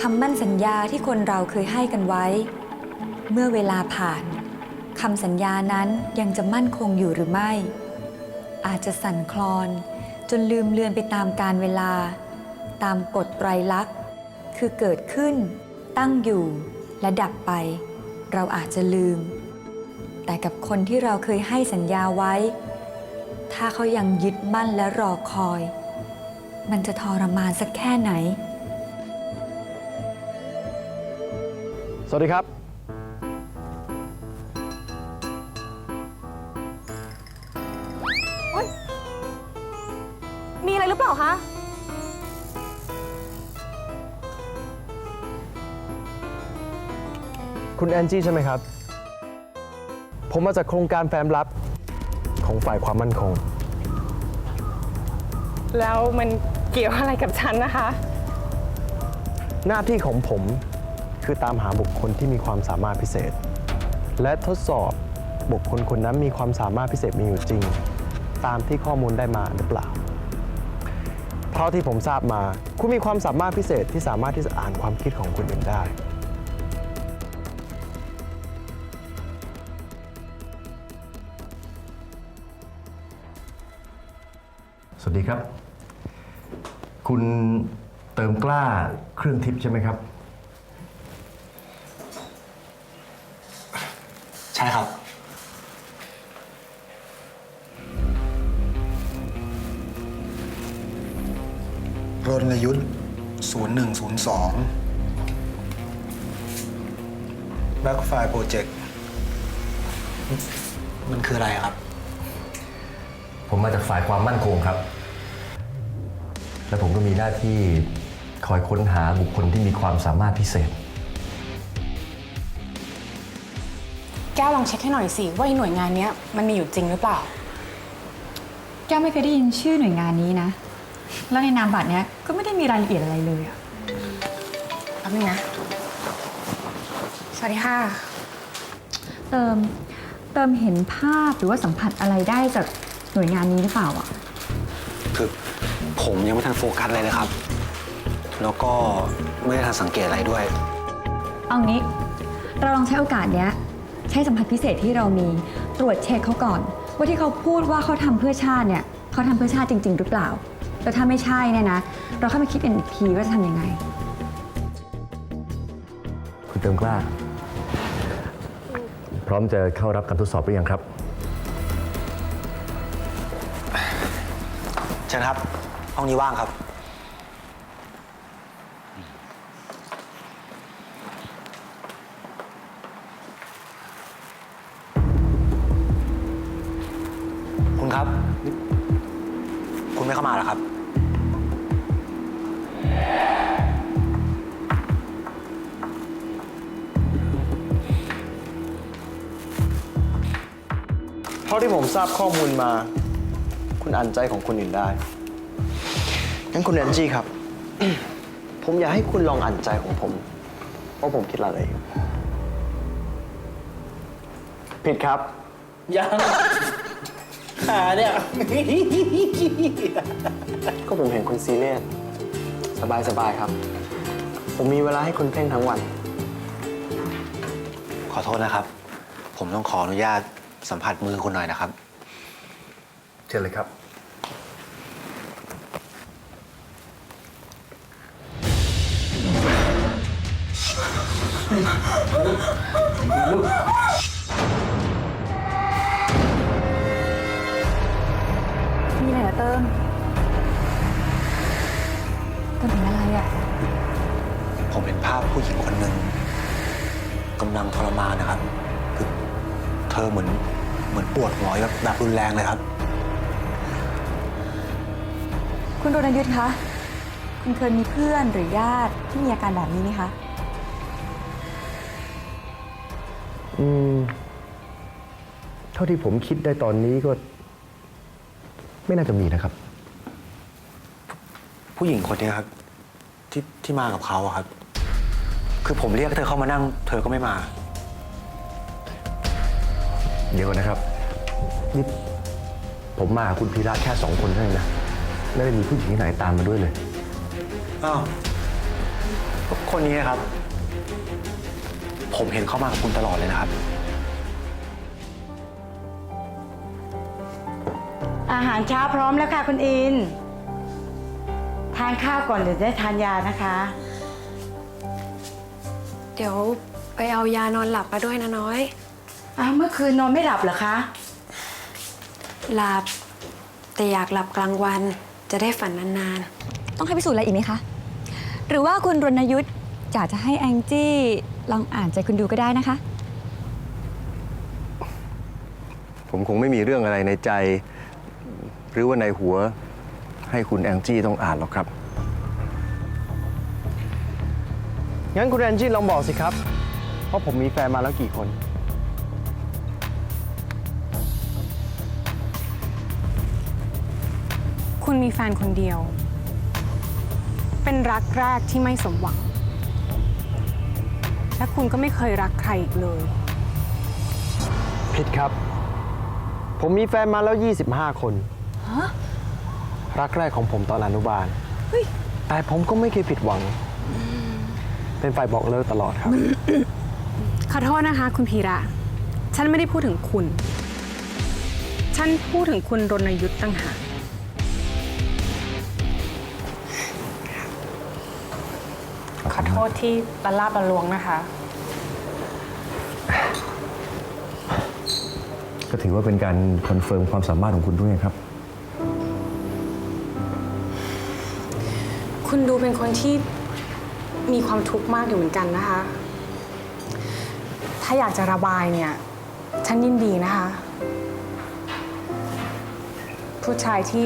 คำมั่นสัญญาที่คนเราเคยให้กันไว้ เมื่อเวลาผ่านคำสัญญานั้นยังจะมั่นคงอยู่หรือไม่ อาจจะสั่นคลอนจนลืมเลือนไปตามกาลเวลา ตามกฎไตรลักษณ์ คือเกิดขึ้น ตั้งอยู่และดับไป เราอาจจะลืม แต่กับคนที่เราเคยให้สัญญาไว้ ถ้าเขายังยึดมั่นและรอคอย มันจะทรมานสักแค่ไหน สวัสดีครับ มีอะไรหรือเปล่าคะ คุณแอนจี้ใช่ไหมครับ ผมมาจากโครงการแฟ้มลับ ของฝ่ายความมั่นคง แล้วมันเกี่ยวอะไรกับฉันนะคะ หน้าที่ของผมคือตามหาบุคคลที่มีความสามารถพิเศษ และทดสอบบุคคลคนนั้นมีความสามารถพิเศษมีอยู่จริง ตามที่ข้อมูลได้มาหรือเปล่า เท่าที่ผมทราบมา คุณมีความสามารถพิเศษที่สามารถที่จะอ่านความคิดของคนอื่นได้ สวัสดีครับ คุณเติมกล้าเครื่องทิพย์ใช่ไหมครับ ใช่ครับ รณยุทธ์0102 Back Fire Project มันคืออะไรครับ ผมมาจากฝ่ายความมั่นคงครับ และผมก็มีหน้าที่คอยค้นหาบุคคลที่มีความสามารถพิเศษ แก้วลองเช็คให้หน่อยสิว่าไอ้หน่วยงานเนี้ยมันมีอยู่จริงหรือเปล่า แก้วไม่เคยได้ยินชื่อหน่วยงานนี้นะ แล้วในนามบัตรเนี้ยก็ไม่ได้มีรายละเอียดอะไรเลยอะแป๊บนึงนะ สวัสดีค่ะ เติมเติมเห็นภาพหรือว่าสัมผัสอะไรได้จากหน่วยงานนี้หรือเปล่าอะ คือ ผมยังไม่ทันโฟกัสเลยนะครับ แล้วก็ไม่ได้ทันสังเกตอะไรด้วย เอางี้ เราลองใช้โอกาสเนี้ย ใช้สัมผัสพิเศษที่เรามีตรวจเช็คเขาก่อน ว่าที่เขาพูดว่าเขาทำเพื่อชาติเนี่ยเขาทำเพื่อชาติจริง ๆ หรือเปล่า แล้วถ้าไม่ใช่เนี่ยนะ เราเข้ามาคิดกันอีกทีว่าจะทำยังไง คุณเติมกล้า พร้อมจะเข้ารับการทดสอบหรือยังครับ เชิญครับ ห้องนี้ว่างครับ คุณครับ คุณไม่เข้ามาหรอครับ เท่าที่ผมทราบข้อมูลมา คุณอ่านใจของคนอื่นได้ งั้นคุณแอนจี้ครับ ผมอยากให้คุณลองอ่านใจของผมว่าผมคิดอะไรอยู่ผิดครับ ยังขาเนี่ย ก็ผมเห็นคุณซีเรียสสบายๆครับ ผมมีเวลาให้คุณเพ่งทั้งวัน ขอโทษนะครับ ผมต้องขออนุญาตสัมผัสมือคุณหน่อยนะครับ เชิญเลยครับ มีอะไรเหรอเติมเติมเห็นอะไรอะผมเห็นภาพผู้หญิงคนหนึ่งกำลังทรมานนะครับคือเธอเหมือนเหมือนปวดหัวแบบแบบรุนแรงเลยครับ คุณโรนยุทธคะ คุณเคยมีเพื่อนหรือญาติที่มีอาการแบบนี้ไหมคะ อืม เท่าที่ผมคิดได้ตอนนี้ก็ ไม่น่าจะมีนะครับ ผู้หญิงคนนี้ครับ ที่ที่มากับเขาอะครับ คือผมเรียกเธอเข้ามานั่ง เธอก็ไม่มา เดี๋ยวก่อนนะครับนี่ผมมาหาคุณพีระแค่สองคนเท่านั้นนะไม่ได้มีผู้หญิงที่ไหนตามมาด้วยเลย อ้าวก็คนนี้นะครับ ผมเห็นเขามากับคุณตลอดเลยนะครับ อาหารเช้าพร้อมแล้วค่ะคุณอิน ทานข้าวก่อนเดี๋ยวจะได้ทานยานะคะ เดี๋ยวไปเอายานอนหลับมาด้วยนะน้อย อ้าวเมื่อคืนนอนไม่หลับเหรอคะ หลับ แต่อยากหลับกลางวันจะได้ฝันนานต้องให้พิสูจน์อะไรอีกไหมคะ หรือว่าคุณรณยุทธ์อยากจะให้แองจี้ ลองอ่านใจคุณดูก็ได้นะคะ ผมคงไม่มีเรื่องอะไรในใจ หรือว่าในหัว ให้คุณแองจี้ต้องอ่านหรอกครับ งั้นคุณแอนจี้ลองบอกสิครับว่าผมมีแฟนมาแล้วกี่คน คุณมีแฟนคนเดียว เป็นรักแรกที่ไม่สมหวัง และคุณก็ไม่เคยรักใครอีกเลย ผิดครับ ผมมีแฟนมาแล้ว 25 คนรักแรกของผมตอนอนุบาลแต่ผมก็ไม่เคยผิดหวัง เป็นฝ่ายบอกเลิกตลอดครับ ขอโทษนะคะ คุณพีระ ฉันไม่ได้พูดถึงคุณ ฉันพูดถึงคุณรณยุทธ์ตั้งหาก โทษที่ละลาบละลวงนะคะ ก็ถือว่าเป็นการคอนเฟิร์มความสามารถของคุณด้วยครับ คุณดูเป็นคนที่มีความทุกข์มากอยู่เหมือนกันนะคะ ถ้าอยากจะระบายเนี่ย ฉันยินดีนะคะ ผู้ชายที่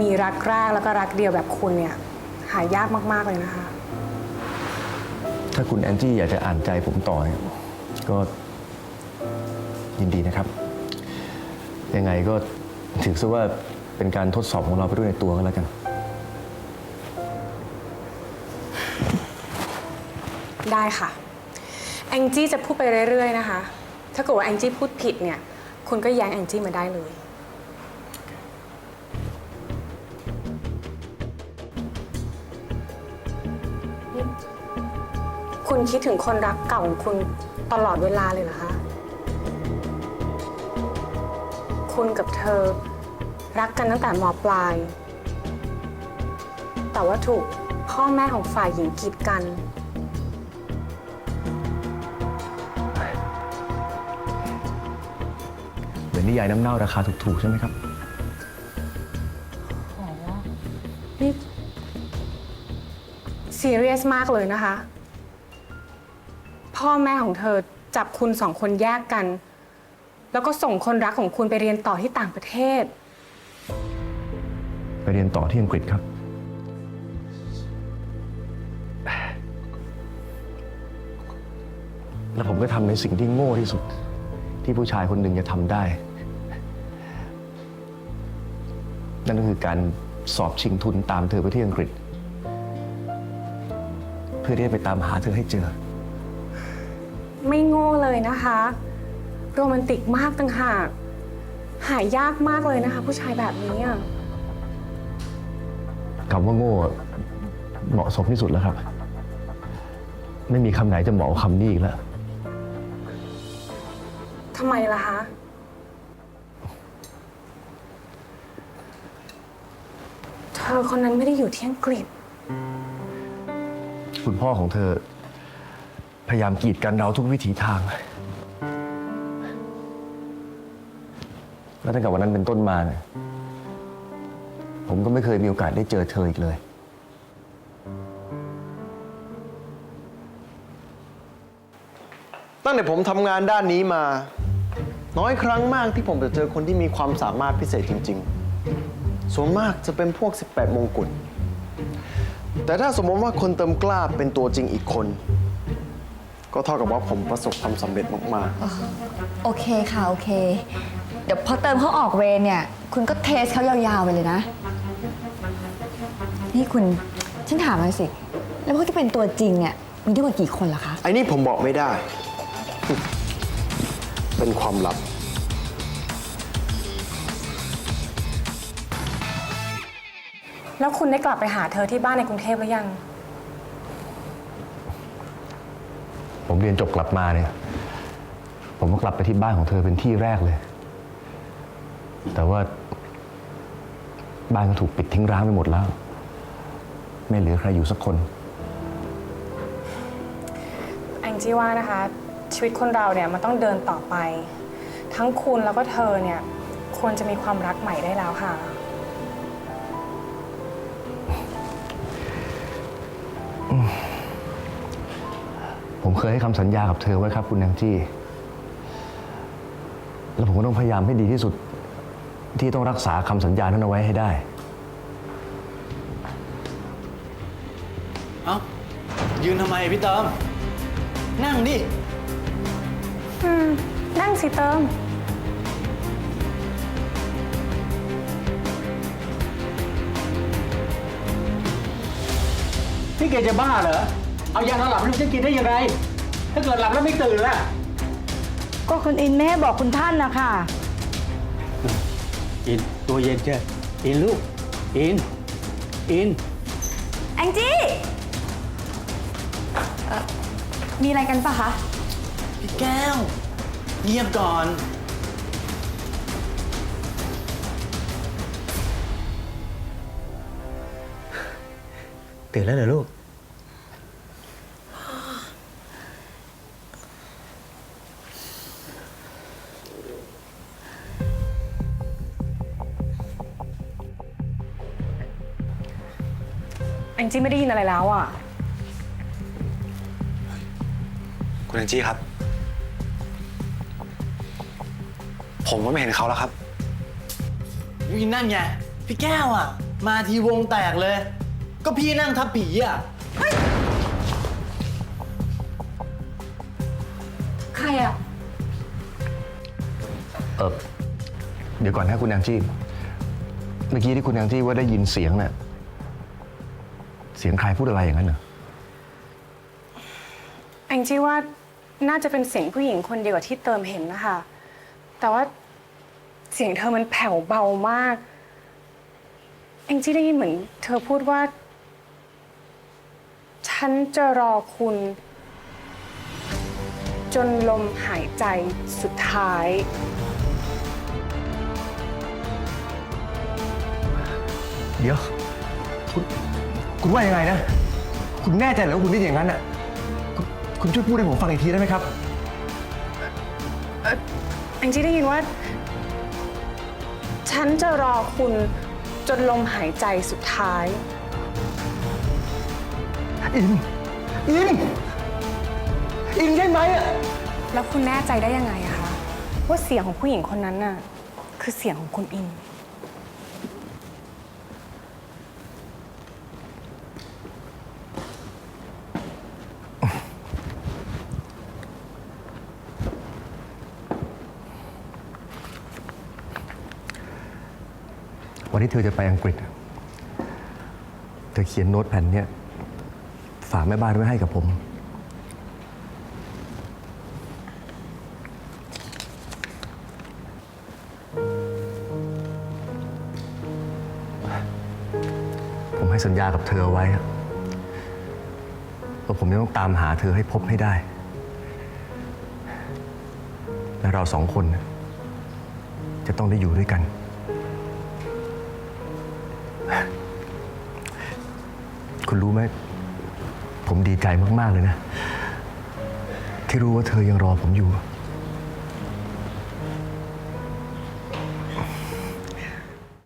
มีรักแรกแล้วก็รักเดียวแบบคุณเนี่ย หายากมาก ๆ เลยนะคะ ถ้าคุณแอนจี้อยากจะอ่านใจผมต่อเนี่ยก็ยินดีนะครับ ยังไงก็ถือซะว่าเป็นการทดสอบของเราไปด้วยในตัวก็แล้วกัน ได้ค่ะ แองจี้จะพูดไปเรื่อย ๆ นะคะ ถ้าเกิดว่าแองจี้พูดผิดเนี่ย คุณก็แย้งแองจี้มาได้เลยนี่ คุณคิดถึงคนรักเก่าของคุณตลอดเวลาเลยเหรอคะ คุณกับเธอรักกันตั้งแต่มปลาย แต่ว่าถูกพ่อแม่ของฝ่ายหญิงกีดกัน เหมือนนิยายน้ำเน่าราคาถูกๆใช่ไหมครับ นี่ซีเรียสมากเลยนะคะ พ่อแม่ของเธอจับคุณสองคนแยกกัน แล้วก็ส่งคนรักของคุณไปเรียนต่อที่ต่างประเทศ ไปเรียนต่อที่อังกฤษครับ แล้วผมก็ทำในสิ่งที่โง่ที่สุด ที่ผู้ชายคนหนึ่งจะทำได้ นั่นก็คือการสอบชิงทุนตามเธอไปที่อังกฤษ เพื่อที่จะไปตามหาเธอให้เจอ ไม่โง่เลยนะคะ โรแมนติกมากต่างหาก หายากมากเลยนะคะ ผู้ชายแบบนี้อะคำว่าโง่เหมาะสมที่สุดแล้วครับ ไม่มีคำไหนจะเหมาะกับคำนี้อีกแล้ว ทำไมล่ะคะ เธอคนนั้นไม่ได้อยู่ที่อังกฤษ คุณพ่อของเธอ พยายามกีดกันเราทุกวิถีทาง แล้วตั้งแต่วันนั้นเป็นต้นมาเนี่ยผมก็ไม่เคยมีโอกาสได้เจอเธออีกเลย ตั้งแต่ผมทำงานด้านนี้มา น้อยครั้งมากที่ผมจะเจอคนที่มีความสามารถพิเศษจริง ๆ ส่วนมากจะเป็นพวก 18 มงกุฎแต่ถ้าสมมติว่าคนเติมกล้าเป็นตัวจริงอีกคน ก็เท่ากับว่าผมประสบความสำเร็จมากโอเคค่ะ โอเค เดี๋ยวพอเติมเขาออกเวรเนี่ย คุณก็เทสเขายาวๆไปเลยนะ นี่คุณ ฉันถามมาสิ แล้วพวกที่เป็นตัวจริงเนี่ยมีทั้งหมดกี่คนล่ะคะ ๆ ไอ้นี่ผมบอกไม่ได้ เป็นความลับ แล้วคุณได้กลับไปหาเธอที่บ้านในกรุงเทพหรือยัง ผมเรียนจบกลับมาเนี่ย ผมก็กลับไปที่บ้านของเธอเป็นที่แรกเลย แต่ว่า บ้านก็ถูกปิดทิ้งร้างไปหมดแล้ว ไม่เหลือใครอยู่สักคน แองจี้ว่านะคะ ชีวิตคนเราเนี่ยมันต้องเดินต่อไป ทั้งคุณแล้วก็เธอเนี่ยควรจะมีความรักใหม่ได้แล้วค่ะ ผมเคยให้คำสัญญากับเธอไว้ครับ คุณแองจี้ แล้วผมก็ต้องพยายามให้ดีที่สุด ที่ต้องรักษาคำสัญญานั้นเอาไว้ให้ได้ เอ้ายืนทำไมพี่เติม นั่งดิ อืม นั่งสิเติมพี่เกจะบ้าเหรอ เอายานอนหลับให้ลูกฉันกินได้ยังไง ถ้าเกิดหลับแล้วไม่ตื่นล่ะ ก็คุณอินไม่ให้บอกคุณท่านนะคะอินตัวเย็นเจ้อินลูก อิน อิน แองจี้เอ่อมีอะไรกันปะคะ พี่แก้ว เงียบก่อน ตื่นแล้วเหรอลูก แองจี้ไม่ได้ยินอะไรแล้วอะ คุณแองจี้ครับ ผมก็ไม่เห็นเขาแล้วครับ วินั่นไงพี่แก้วอะ มาทีวงแตกเลย ก็พี่นั่งทับผีอะ ใครอะเออเดี๋ยวก่อนนะคุณแองจี้ เมื่อกี้ที่คุณแองจี้ว่าได้ยินเสียงเนี่ย เสียงใครพูดอะไรอย่างนั้นเหรอ แองจี้ว่าน่าจะเป็นเสียงผู้หญิงคนเดียวกับที่เติมเห็นนะคะ แต่ว่าเสียงเธอมันแผ่วเบามาก แองจี้ได้ยินเหมือน เธอพูดว่า ฉันจะรอคุณ จนลมหายใจสุดท้าย เดี๋ยวคุณ คุณว่ายังไงนะ คุณแน่ใจเหรอว่าคุณได้ยินอย่างนั้นอะคุณคุณช่วยพูดให้ผมฟังอีกทีได้ไหมครับ แองจี้ได้ยินว่า ฉันจะรอคุณจนลมหายใจสุดท้าย อิน อิน อินใช่ไหมอะแล้วคุณแน่ใจได้ยังไงอะคะว่าเสียงของผู้หญิงคนนั้นน่ะคือเสียงของคุณอิน นที่เธอจะไปอังกฤษอะเธอเขียนโน้ตแผ่นเนี้ยฝากแม่บ้านไว้ให้กับผม ผมให้สัญญากับเธอเอาไว้อะว่าผมจะต้องตามหาเธอให้พบให้ได้ และเราสองคน จะต้องได้อยู่ด้วยกัน คุณรู้ไหม ผมดีใจมาก ๆ เลยนะ ที่รู้ว่าเธอยังรอผมอยู่